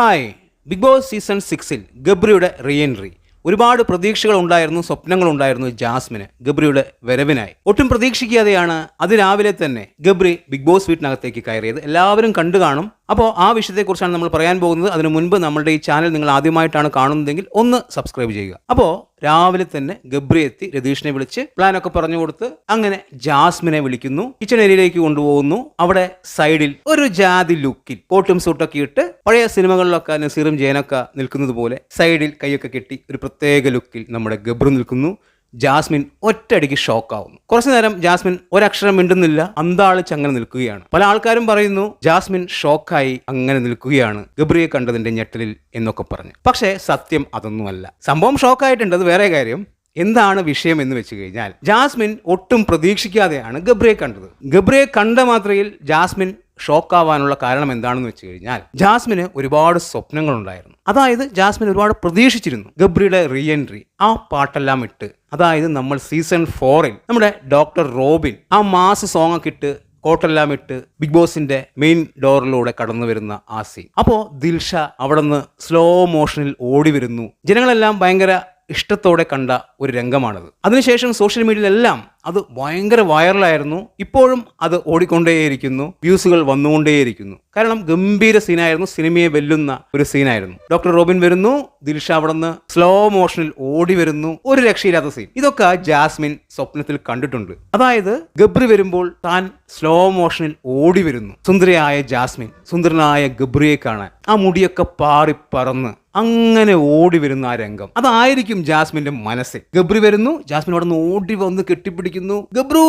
Hi. Big boss season സിക്സിൽ ഗബ്രിയുടെ re entry ഒരുപാട് പ്രതീക്ഷകൾ ഉണ്ടായിരുന്നു സ്വപ്നങ്ങൾ ഉണ്ടായിരുന്നു ജാസ്മിന്. ഗബ്രിയുടെ വരവിനായി. ഒട്ടും പ്രതീക്ഷിക്കാതെയാണ് അതിരാവിലെ തന്നെ ഗബ്രി ബിഗ് ബോസ് വീട്ടിനകത്തേക്ക് കയറിയത്. എല്ലാവരും കണ്ടു കാണും. അപ്പോൾ ആ വിഷയത്തെക്കുറിച്ചാണ് നമ്മൾ പറയാൻ പോകുന്നത്. അതിനു മുൻപ് നമ്മളുടെ ഈ ചാനൽ നിങ്ങൾ ആദ്യമായിട്ടാണ് കാണുന്നതെങ്കിൽ ഒന്ന് സബ്സ്ക്രൈബ് ചെയ്യുക. അപ്പോൾ രാവിലെ തന്നെ ഗബ്രി എത്തി രതീഷിനെ വിളിച്ച് പ്ലാനൊക്കെ പറഞ്ഞു കൊടുത്ത് അങ്ങനെ ജാസ്മിനെ വിളിക്കുന്നു. കിച്ചൺ ഏരിയയിലേക്ക് കൊണ്ടുപോകുന്നു. അവിടെ സൈഡിൽ ഒരു ജാതി ലുക്കിൽ കോട്ടും സൂട്ടൊക്കെ ഇട്ട് പഴയ സിനിമകളിലൊക്കെ നസീറും ജയനൊക്കെ നിൽക്കുന്നത് പോലെ സൈഡിൽ കൈയൊക്കെ കെട്ടി ഒരു പ്രത്യേക ലുക്കിൽ നമ്മുടെ ഗബ്രു നിൽക്കുന്നു. ജാസ്മിൻ ഒറ്റയടിക്ക് ഷോക്കാവുന്നു. കുറച്ചു നേരം ജാസ്മിൻ ഒരക്ഷരം മിണ്ടുന്നില്ല. അന്താളിച്ച് അങ്ങനെ നിൽക്കുകയാണ്. പല ആൾക്കാരും പറയുന്നു ജാസ്മിൻ ഷോക്കായി അങ്ങനെ നിൽക്കുകയാണ്. ഗബ്രിയെ കണ്ടതിന്റെ ഞെട്ടലിൽ എന്നൊക്കെ പറഞ്ഞു. പക്ഷേ സത്യം അതൊന്നുമല്ല. സംഭവം ഷോക്കായിട്ടുണ്ട് അത് വേറെ കാര്യം. എന്താണ് വിഷയം എന്ന് വെച്ച് കഴിഞ്ഞാൽ ജാസ്മിൻ ഒട്ടും പ്രതീക്ഷിക്കാതെയാണ് ഗബ്രിയെ കണ്ടത്. ഗബ്രിയെ കണ്ട മാത്രയിൽ ജാസ്മിൻ ഷോക്കാവാനുള്ള കാരണം എന്താണെന്ന് വെച്ച് കഴിഞ്ഞാൽ ജാസ്മിന് ഒരുപാട് സ്വപ്നങ്ങളുണ്ടായിരുന്നു. അതായത് ജാസ്മിൻ ഒരുപാട് പ്രതീക്ഷിച്ചിരുന്നു. ഗബ്രിയുടെ റീ എൻട്രി ആ പാട്ടെല്ലാം ഇട്ട്. അതായത് നമ്മൾ സീസൺ ഫോറിൽ നമ്മുടെ ഡോക്ടർ റോബിൻ ആ മാസ് സോങ് ഒക്കെ ഇട്ട് കോട്ടെല്ലാം ഇട്ട് ബിഗ് ബോസിന്റെ മെയിൻ ഡോറിലൂടെ കടന്നു വരുന്ന ആ സീൻ അപ്പോൾ ദിൽഷ അവിടെ നിന്ന് സ്ലോ മോഷനിൽ ഓടി വരുന്നു. ജനങ്ങളെല്ലാം ഭയങ്കര ഇഷ്ടത്തോടെ കണ്ട ഒരു രംഗമാണത്. അതിനുശേഷം സോഷ്യൽ മീഡിയയിലെല്ലാം അത് ഭയങ്കര വൈറലായിരുന്നു. ഇപ്പോഴും അത് ഓടിക്കൊണ്ടേയിരിക്കുന്നു. വ്യൂസുകൾ വന്നുകൊണ്ടേയിരിക്കുന്നു. കാരണം ഗംഭീര സീനായിരുന്നു. സിനിമയെ വെല്ലുന്ന ഒരു സീനായിരുന്നു. ഡോക്ടർ റോബിൻ വരുന്നു. ദിൽഷ അവിടെ നിന്ന് സ്ലോ മോഷനിൽ ഓടി വരുന്നു. ഒരു രക്ഷയില്ലാത്ത സീൻ. ഇതൊക്കെ ജാസ്മിൻ സ്വപ്നത്തിൽ കണ്ടിട്ടുണ്ട്. അതായത് ഗബ്രി വരുമ്പോൾ താൻ സ്ലോ മോഷനിൽ ഓടി വരുന്നു. സുന്ദരിയായ ജാസ്മിൻ സുന്ദരനായ ഗബ്രിയെ കാണാൻ. ആ മുടിയൊക്കെ പാറി പറന്ന് അങ്ങനെ ഓടി വരുന്ന ആ രംഗം. അതായിരിക്കും ജാസ്മിന്റെ മനസ്സിൽ ഗബ്രി വരുന്നു ജാസ്മിൻ അവിടെ നിന്ന് ഓടി വന്ന് കെട്ടിപ്പിടിക്കുന്നു. ഗബ്രു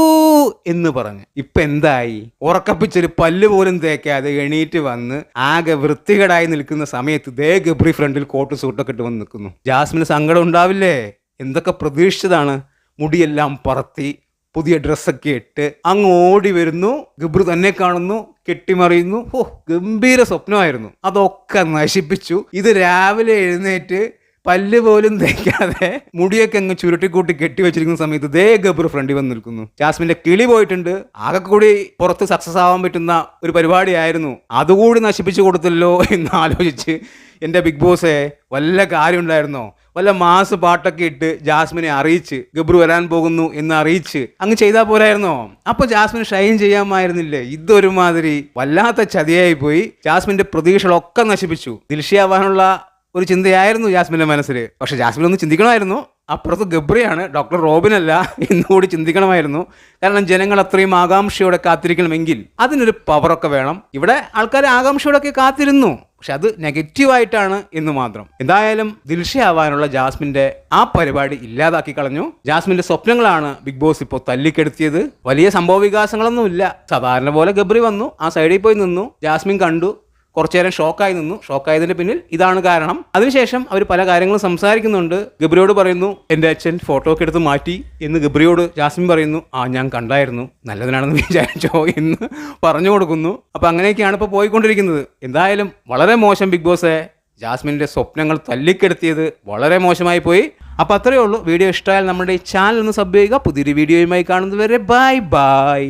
എന്ന് പറഞ്ഞ്. ഇപ്പൊ എന്തായി? ഉറക്കപ്പിച്ചൊരു പല്ല് പോലും തേക്കാതെ എണീറ്റ് വന്ന് ആകെ വൃത്തികേടായി നിൽക്കുന്ന സമയത്ത് ദേ ഗബ്രി ഫ്രണ്ടിൽ കോട്ട് സൂട്ടൊക്കെ ഇട്ട് വന്ന് നിൽക്കുന്നു. ജാസ്മിന് സങ്കടം ഉണ്ടാവില്ലേ? എന്തൊക്കെ പ്രതീക്ഷിച്ചതാണ്? മുടിയെല്ലാം പറത്തി പുതിയ ഡ്രസ്സൊക്കെ ഇട്ട് അങ്ങ് ഓടി വരുന്നു. ഗബ്രു തന്നെ കാണുന്നു കെട്ടിമറിയുന്നു. ഓ ഗംഭീര സ്വപ്നമായിരുന്നു. അതൊക്കെ നശിപ്പിച്ചു. ഇത് രാവിലെ എഴുന്നേറ്റ് പല്ല് പോലും തേക്കാതെ മുടിയൊക്കെ അങ്ങ് ചുരുട്ടിക്കൂട്ടി കെട്ടിവെച്ചിരിക്കുന്ന സമയത്ത് ദേ ഗബ്രു ഫ്രണ്ടിൽ വന്ന് നിൽക്കുന്നു. ജാസ്മിന്റെ കിളി പോയിട്ടുണ്ട്. ആകെ കൂടി പുറത്ത് സക്സസ് ആവാൻ പറ്റുന്ന ഒരു പരിപാടിയായിരുന്നു. അതുകൂടി നശിപ്പിച്ചു കൊടുത്തല്ലോ എന്ന് ആലോചിച്ച് എന്റെ ബിഗ് ബോസേ വല്ല കാര്യം ഉണ്ടായിരുന്നോ വല്ല മാസ് പാട്ടൊക്കെ ഇട്ട് ജാസ്മിനെ അറിയിച്ച് ഗബ്രു വരാൻ പോകുന്നു എന്ന് അറിയിച്ച് അങ്ങ് ചെയ്താൽ പോരായിരുന്നോ? അപ്പൊ ജാസ്മിൻ ഷൈൻ ചെയ്യാമായിരുന്നില്ലേ? ഇതൊരുമാതിരി വല്ലാത്ത ചതിയായി പോയി ജാസ്മിന്റെ പ്രതീക്ഷകളൊക്കെ നശിപ്പിച്ചു. ദിൽഷിയാവാനുള്ള ഒരു ചിന്തയായിരുന്നു ജാസ്മിന്റെ മനസ്സിൽ പക്ഷെ ജാസ്മിൻ ഒന്ന് ചിന്തിക്കണമായിരുന്നു. അപ്പുറത്ത് ഗബ്രിയാണ് ഡോക്ടർ റോബിനല്ല എന്നുകൂടി ചിന്തിക്കണമായിരുന്നു. കാരണം ജനങ്ങൾ അത്രയും ആകാംക്ഷയോടെ കാത്തിരിക്കണമെങ്കിൽ അതിനൊരു പവറൊക്കെ വേണം. ഇവിടെ ആൾക്കാർ ആകാംക്ഷയോടൊക്കെ കാത്തിരുന്നു. പക്ഷെ അത് നെഗറ്റീവായിട്ടാണ് എന്ന് മാത്രം. എന്തായാലും ദിൽഷ ആവാനുള്ള ജാസ്മിന്റെ ആ പരിപാടി ഇല്ലാതാക്കി കളഞ്ഞു. ജാസ്മിന്റെ സ്വപ്നങ്ങളാണ് ബിഗ് ബോസ് ഇപ്പോൾ തല്ലിക്കെടുത്തിയത്. വലിയ സംഭവ വികാസങ്ങളൊന്നുമില്ല സാധാരണ പോലെ ഗബ്രി വന്നു ആ സൈഡിൽ പോയി നിന്നു. ജാസ്മിൻ കണ്ടു കുറച്ചു നേരം ഷോക്കായി നിന്നു. ഷോക്കായതിന്റെ പിന്നിൽ ഇതാണ് കാരണം. അതിനുശേഷം അവർ പല കാര്യങ്ങളും സംസാരിക്കുന്നുണ്ട്. ഗബ്രിയോട് പറയുന്നു എന്റെ അച്ഛൻ ഫോട്ടോ ഒക്കെ എടുത്ത് മാറ്റി. എന്ന് ഗബ്രിയോട് ജാസ്മിൻ പറയുന്നു ആ ഞാൻ കണ്ടായിരുന്നു. നല്ലതിനാണെന്ന് വിചാരിച്ചോ എന്ന് പറഞ്ഞു കൊടുക്കുന്നു. അപ്പൊ അങ്ങനെയൊക്കെയാണ് ഇപ്പോൾ പോയിക്കൊണ്ടിരിക്കുന്നത്. എന്തായാലും വളരെ മോശം ബിഗ് ബോസ്. ജാസ്മിന്റെ സ്വപ്നങ്ങൾ തല്ലിക്കെടുത്തിയത് വളരെ മോശമായി പോയി. അപ്പോൾ അത്രയേ ഉള്ളൂ. വീഡിയോ ഇഷ്ടമായാൽ നമ്മുടെ ഈ ചാനൽ ഒന്ന് സബ് ചെയ്യുക. പുതിയൊരു വീഡിയോയുമായി കാണുന്നതുവരെ ബൈ ബൈ.